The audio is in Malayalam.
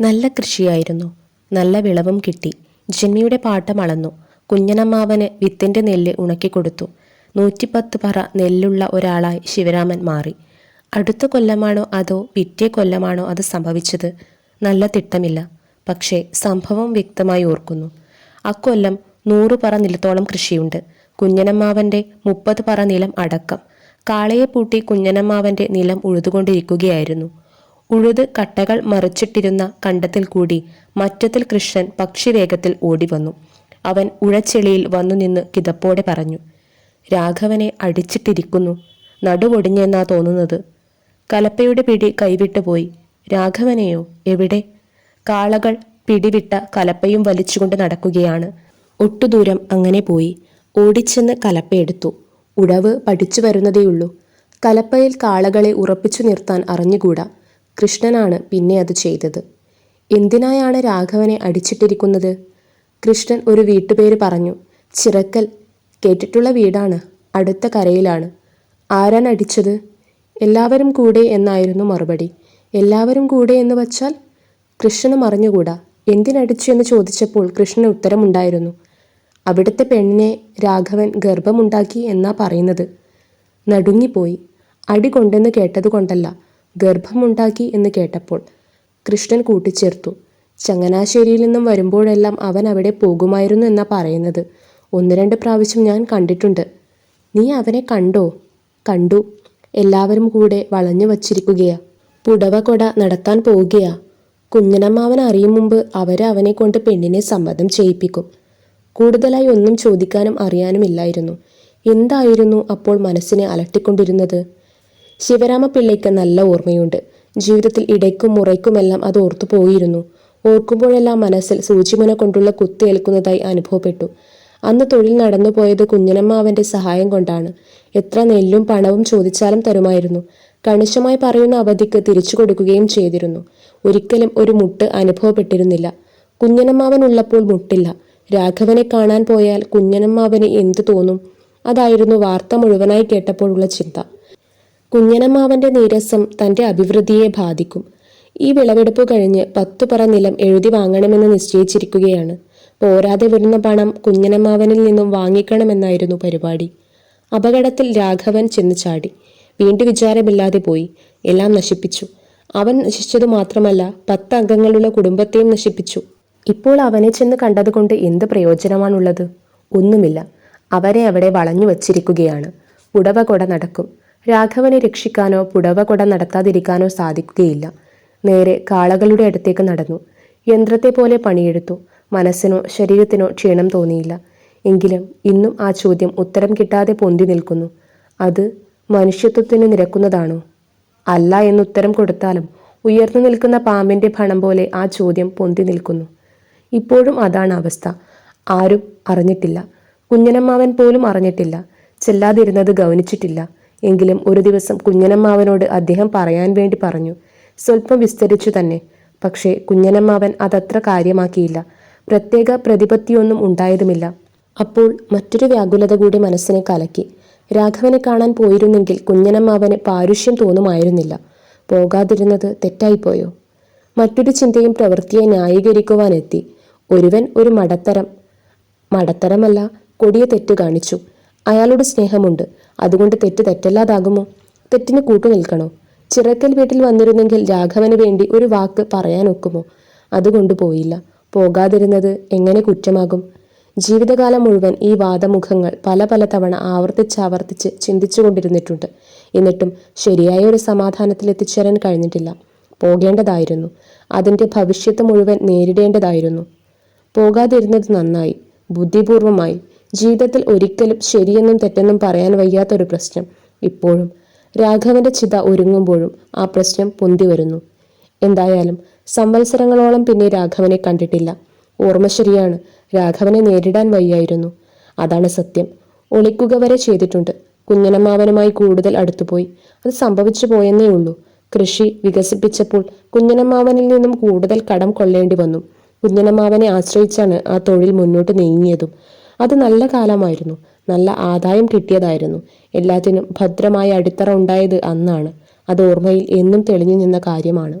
നല്ല കൃഷിയായിരുന്നു. നല്ല വിളവും കിട്ടി. ജന്മിയുടെ പാട്ടം അളന്നു കുഞ്ഞനമ്മാവന് വിത്തിന്റെ നെല്ല് ഉണക്കിക്കൊടുത്തു നൂറ്റിപ്പത്ത് പറ നെല്ലുള്ള ഒരാളായി ശിവരാമൻ മാറി. അടുത്ത കൊല്ലമാണോ അതോ പിറ്റേ കൊല്ലമാണോ അത് സംഭവിച്ചത്? നല്ല തിട്ടമില്ല. പക്ഷേ സംഭവം വ്യക്തമായി ഓർക്കുന്നു. അക്കൊല്ലം നൂറു പറ നിലത്തോളം കൃഷിയുണ്ട്. കുഞ്ഞനമ്മാവന്റെ മുപ്പത് പറ നിലം അടക്കം. കാളയെ പൂട്ടി കുഞ്ഞനമ്മാവന്റെ നിലം ഉഴുതുകൊണ്ടിരിക്കുകയായിരുന്നു. ഉഴുത് കട്ടകൾ മറിച്ചിട്ടിരുന്ന കണ്ടത്തിൽ കൂടി മറ്റത്തിൽ കൃഷ്ണൻ പക്ഷിവേഗത്തിൽ ഓടിവന്നു. അവൻ ഉഴച്ചെളിയിൽ വന്നു നിന്ന് കിതപ്പോടെ പറഞ്ഞു രാഘവനെ അടിച്ചിട്ടിരിക്കുന്നു. നടുവൊടിഞ്ഞെന്നാ തോന്നുന്നത്. കലപ്പയുടെ പിടി കൈവിട്ടു പോയി. രാഘവനെയോ? എവിടെ? കാളകൾ പിടിവിട്ട കലപ്പയും വലിച്ചുകൊണ്ട് നടക്കുകയാണ്. ഒട്ടുദൂരം അങ്ങനെ പോയി. ഓടിച്ചെന്ന് കലപ്പയെടുത്തു ഉടവ് പഠിച്ചു വരുന്നതേയുള്ളൂ. കലപ്പയിൽ കാളകളെ ഉറപ്പിച്ചു നിർത്താൻ അറിഞ്ഞുകൂടാ. കൃഷ്ണനാണ് പിന്നെ അത് ചെയ്തത്. എന്തിനായാണ് രാഘവനെ അടിച്ചിട്ടിരിക്കുന്നത്? കൃഷ്ണൻ ഒരു വീട്ടുപേര് പറഞ്ഞു ചിറക്കൽ കേട്ടിട്ടുള്ള വീടാണ് അടുത്ത കരയിലാണ്. ആരാണ് അടിച്ചത്? എല്ലാവരും കൂടെ എന്നായിരുന്നു മറുപടി. എല്ലാവരും കൂടെ എന്ന് വച്ചാൽ കൃഷ്ണന് മറിഞ്ഞുകൂടാ. എന്തിനടിച്ചു എന്ന് ചോദിച്ചപ്പോൾ കൃഷ്ണന് ഉത്തരമുണ്ടായിരുന്നു അവിടുത്തെ പെണ്ണിനെ രാഘവൻ ഗർഭമുണ്ടാക്കി എന്നാ പറയുന്നത്. നടുങ്ങിപ്പോയി. അടി കൊണ്ടെന്ന് കേട്ടതുകൊണ്ടല്ല ഗർഭമുണ്ടാക്കി എന്ന് കേട്ടപ്പോൾ കൃഷ്ണൻ കൂട്ടിച്ചേർത്തു. ചങ്ങനാശ്ശേരിയിൽ നിന്നും വരുമ്പോഴെല്ലാം അവൻ അവിടെ പോകുമായിരുന്നു എന്നാ പറയുന്നത്. ഒന്ന് രണ്ട് പ്രാവശ്യം ഞാൻ കണ്ടിട്ടുണ്ട്. നീ അവനെ കണ്ടോ? കണ്ടു. എല്ലാവരും കൂടെ വളഞ്ഞു വച്ചിരിക്കുകയാ. പുടവ കൊട നടത്താൻ പോവുകയാ. കുഞ്ഞനമ്മാവൻ അറിയും മുമ്പ് അവരവനെ അവനെ കൊണ്ട് പെണ്ണിനെ സമ്മതം ചെയ്യിപ്പിക്കും. കൂടുതലായി ഒന്നും ചോദിക്കാനും അറിയാനുമില്ലായിരുന്നു എന്തായിരുന്നു അപ്പോൾ മനസ്സിനെ അലട്ടിക്കൊണ്ടിരുന്നത്? ശിവരാമപിള്ളയ്ക്ക് നല്ല ഓർമ്മയുണ്ട്. ജീവിതത്തിൽ ഇടയ്ക്കും മുറയ്ക്കുമെല്ലാം അത് ഓർത്തു പോയിരുന്നു. ഓർക്കുമ്പോഴെല്ലാം മനസ്സിൽ സൂചിമുന കൊണ്ടുള്ള കുത്തേൽക്കുന്നതായി അനുഭവപ്പെട്ടു. അന്ന് തൊഴിൽ നടന്നുപോയത് കുഞ്ഞനമ്മാവന്റെ സഹായം കൊണ്ടാണ്. എത്ര നെല്ലും പണവും ചോദിച്ചാലും തരുമായിരുന്നു. കണിശമായി പറയുന്ന അവധിക്ക് തിരിച്ചു കൊടുക്കുകയും ചെയ്തിരുന്നു. ഒരിക്കലും ഒരു മുട്ട് അനുഭവപ്പെട്ടിരുന്നില്ല. കുഞ്ഞനമ്മാവൻ ഉള്ളപ്പോൾ മുട്ടില്ല. രാഘവനെ കാണാൻ പോയാൽ കുഞ്ഞനമ്മാവന് എന്തു തോന്നും? അതായിരുന്നു വാർത്ത മുഴുവനായി കേട്ടപ്പോഴുള്ള ചിന്ത. കുഞ്ഞനമ്മാവന്റെ നീരസം തന്റെ അഭിവൃദ്ധിയെ ബാധിക്കും. ഈ വിളവെടുപ്പ് കഴിഞ്ഞ് പത്തു പറ നിലം എഴുതി വാങ്ങണമെന്ന് നിശ്ചയിച്ചിരിക്കുകയാണ്. പോരാതെ വരുന്ന പണം കുഞ്ഞനമാവനിൽ നിന്നും വാങ്ങിക്കണമെന്നായിരുന്നു പരിപാടി. അപകടത്തിൽ രാഘവൻ ചെന്ന് ചാടി. വീണ്ടു വിചാരമില്ലാതെ പോയി. എല്ലാം നശിപ്പിച്ചു. അവൻ നശിച്ചതു മാത്രമല്ല പത്ത് അംഗങ്ങളുള്ള കുടുംബത്തെയും നശിപ്പിച്ചു. ഇപ്പോൾ അവനെ ചെന്ന് കണ്ടതുകൊണ്ട് എന്ത് പ്രയോജനമാണുള്ളത്? ഒന്നുമില്ല. അവരെ അവിടെ വളഞ്ഞു വച്ചിരിക്കുകയാണ്. ഉടവകൊട നടക്കും. രാഘവനെ രക്ഷിക്കാനോ പുടവ കൊട നടത്താതിരിക്കാനോ സാധിക്കുകയില്ല. നേരെ കാളകളുടെ അടുത്തേക്ക് നടന്നു. യന്ത്രത്തെ പോലെ പണിയെടുത്തു. മനസ്സിനോ ശരീരത്തിനോ ക്ഷീണം തോന്നിയില്ല. എങ്കിലും ഇന്നും ആ ചോദ്യം ഉത്തരം കിട്ടാതെ പൊന്തി നിൽക്കുന്നു. അത് മനുഷ്യത്വത്തിന് നിരക്കുന്നതാണോ? അല്ല എന്നുത്തരം കൊടുത്താലും ഉയർന്നു നിൽക്കുന്ന പാമ്പിന്റെ ഭണം പോലെ ആ ചോദ്യം പൊന്തി നിൽക്കുന്നു. ഇപ്പോഴും അതാണ് അവസ്ഥ. ആരും അറിഞ്ഞിട്ടില്ല. കുഞ്ഞനമ്മാവൻ പോലും അറിഞ്ഞിട്ടില്ല. ചെല്ലാതിരുന്നത് ഗൗനിച്ചിട്ടില്ല. എങ്കിലും ഒരു ദിവസം കുഞ്ഞനമ്മാവനോട് അദ്ദേഹം പറയാൻ വേണ്ടി പറഞ്ഞു സ്വല്പം വിസ്തരിച്ചു തന്നെ. പക്ഷേ കുഞ്ഞനമ്മാവൻ അതത്ര കാര്യമാക്കിയില്ല. പ്രത്യേക പ്രതിപത്തിയൊന്നും ഉണ്ടായതുമില്ല. അപ്പോൾ മറ്റൊരു വ്യാകുലത കൂടി മനസ്സിനെ കലക്കി. രാഘവനെ കാണാൻ പോയിരുന്നെങ്കിൽ കുഞ്ഞനമ്മാവന് പാരുഷ്യം തോന്നുമായിരുന്നില്ല. പോകാതിരുന്നത് തെറ്റായിപ്പോയോ? മറ്റൊരു ചിന്തയും പ്രവൃത്തിയെ ന്യായീകരിക്കുവാനെത്തി ഒരുവൻ ഒരു മടത്തരം മടത്തരമല്ല കൊടിയ തെറ്റ് കാണിച്ചു. അയാളുടെ സ്നേഹമുണ്ട്. അതുകൊണ്ട് തെറ്റ് തെറ്റല്ലാതാകുമോ? തെറ്റിന് കൂട്ടു നിൽക്കണോ? ചിറക്കൽ വീട്ടിൽ വന്നിരുന്നെങ്കിൽ രാഘവന് വേണ്ടി ഒരു വാക്ക് പറയാനൊക്കുമോ അതുകൊണ്ട് പോയില്ല. പോകാതിരുന്നത് എങ്ങനെ കുറ്റമാകും? ജീവിതകാലം മുഴുവൻ ഈ വാദമുഖങ്ങൾ പല പല തവണ ആവർത്തിച്ചാവർത്തിച്ച് ചിന്തിച്ചു കൊണ്ടിരുന്നിട്ടുണ്ട് എന്നിട്ടും ശരിയായ ഒരു സമാധാനത്തിൽ എത്തിച്ചേരാൻ കഴിഞ്ഞിട്ടില്ല. പോകേണ്ടതായിരുന്നു. അതിന്റെ ഭവിഷ്യത്ത് മുഴുവൻ നേരിടേണ്ടതായിരുന്നു. പോകാതിരുന്നത് നന്നായി ബുദ്ധിപൂർവമായി ജീവിതത്തിൽ ഒരിക്കലും ശരിയെന്നും തെറ്റെന്നും പറയാൻ വയ്യാത്തൊരു പ്രശ്നം. ഇപ്പോഴും രാഘവന്റെ ചിത ഒരുങ്ങുമ്പോഴും ആ പ്രശ്നം പൊന്തി വരുന്നു. എന്തായാലും സംവത്സരങ്ങളോളം പിന്നെ രാഘവനെ കണ്ടിട്ടില്ല. ഓർമ്മ ശരിയാണ് രാഘവനെ നേരിടാൻ വയ്യായിരുന്നു. അതാണ് സത്യം. ഒളിക്കുക വരെ ചെയ്തിട്ടുണ്ട്. കുഞ്ഞനമ്മാവനുമായി കൂടുതൽ അടുത്തുപോയി അത് സംഭവിച്ചു പോയെന്നേ ഉള്ളൂ. കൃഷി വികസിപ്പിച്ചപ്പോൾ കുഞ്ഞനമ്മാവനിൽ നിന്നും കൂടുതൽ കടം കൊള്ളേണ്ടി വന്നു. കുഞ്ഞനമ്മാവനെ ആശ്രയിച്ചാണ് ആ തൊഴിൽ മുന്നോട്ട് നീങ്ങിയതും. അത് നല്ല കാലമായിരുന്നു. നല്ല ആദായം കിട്ടിയതായിരുന്നു. എല്ലാത്തിനും ഭദ്രമായ അടിത്തറ ഉണ്ടായത് അന്നാണ്. അത് ഓർമ്മയിൽ എന്നും തെളിഞ്ഞു നിന്ന കാര്യമാണ്.